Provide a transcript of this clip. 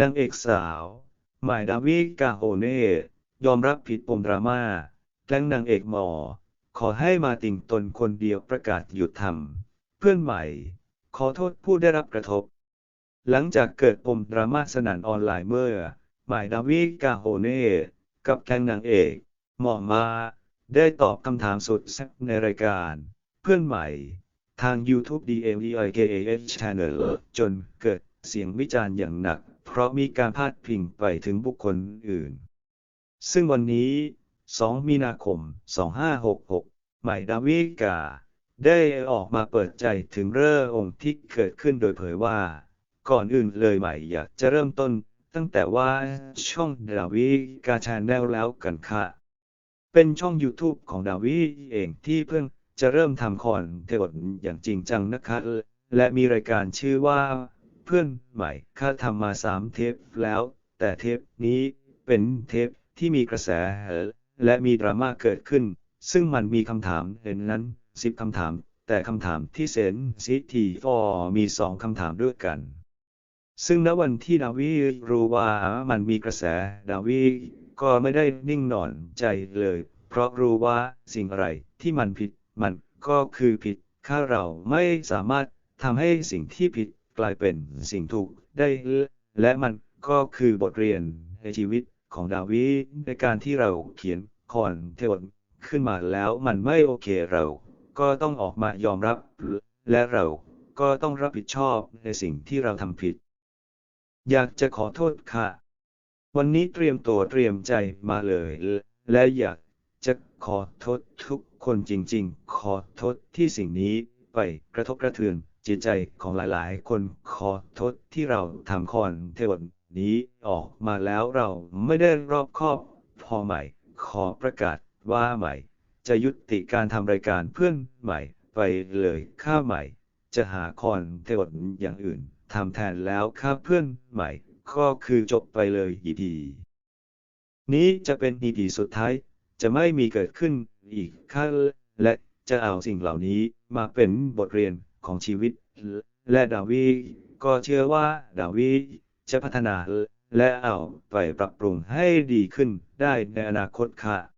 นางเอกสาวหมายดาวิกาโฮเน่ยอมรับผิดปมดราม่าแกล้งนางเอกหมอ ขอให้มาติ่งตนคนเดียวประกาศหยุดทำเพื่อนใหม่ ขอโทษผู้ได้รับกระทบ หลังจากเกิดปมดราม่าสนั่นออนไลน์เมื่อ หมายดาวิกาโฮเน่กับแกล้งนางเอกหมอมาได้ตอบคำถามสุดแซ่บในรายการ เพื่อนใหม่ ทาง YouTube DMEIKAH Channel จนเกิดเสียงวิจารณ์อย่างหนัก เพราะมีการพาดพิงไปถึงบุคคลอื่น ซึ่งวันนี้ 2 มีนาคม 2566 ใหม่ดาวิกา ได้ออกมาเปิดใจถึงเรื่ององค์ที่เกิดขึ้นโดยเผยว่า ก่อนอื่นเลยใหม่อยากจะเริ่มต้นตั้งแต่ว่าช่องดาวิกาชาแนลแล้วกันค่ะ เป็นช่อง YouTube ของดาวิเองที่เพิ่งจะเริ่มทำคอนเทนต์อย่างจริงจังนะคะ และมีรายการชื่อว่า เพื่อนใหม่ค่าทำมาสามเทปแล้ว แต่เทปนี้เป็นเทปที่มีกระแสและมีดราม่าเกิดขึ้น ซึ่งมันมีคำถามเห็นนั้นสิบคำถาม แต่คำถามที่เซนซิทีฟมีสองคำถามด้วยกัน ซึ่งณวันที่ดาวิรู้ว่ามันมีกระแสดาวิก็ไม่ได้นิ่งนอนใจเลย เพราะรู้ว่าสิ่งอะไรที่มันผิดมันก็คือผิด ถ้าเราไม่สามารถทำให้สิ่งที่ผิด กลายเป็นสิ่งถูกได้และมันก็คือบทเรียนในชีวิตของดาวิในการที่เราเขียนคอนเทนต์ขึ้นมาแล้วมันไม่โอเคเรา ก็ต้องออกมายอมรับ และเราก็ต้องรับผิดชอบในสิ่งที่เราทำผิด อยากจะขอโทษค่ะ วันนี้เตรียมตัวเตรียมใจมาเลย และอยากจะขอโทษทุกคนจริงๆ ขอโทษที่สิ่งนี้ไปกระทบกระเทือน จิตใจของหลายๆ คนขอโทษที่เราทำคอนเทนต์นี้ออกมาแล้วเราไม่ได้รอบคอบ พอใหม่ ขอประกาศว่าใหม่ จะยุติการทำรายการเพื่อนใหม่ ไปเลยข้าใหม่ จะหาคอนเทนต์อย่างอื่นทำแทนแล้วข้าเพื่อนใหม่ ก็คือจบไปเลยอีพีนี้จะเป็นอีพีสุดท้าย จะไม่มีเกิดขึ้นอีกค่ะและจะเอาสิ่งเหล่านี้มาเป็นบทเรียน ของชีวิต และดาวีก็เชื่อว่าดาวีจะพัฒนาและเอาไปปรับปรุงให้ดีขึ้นได้ในอนาคตค่ะ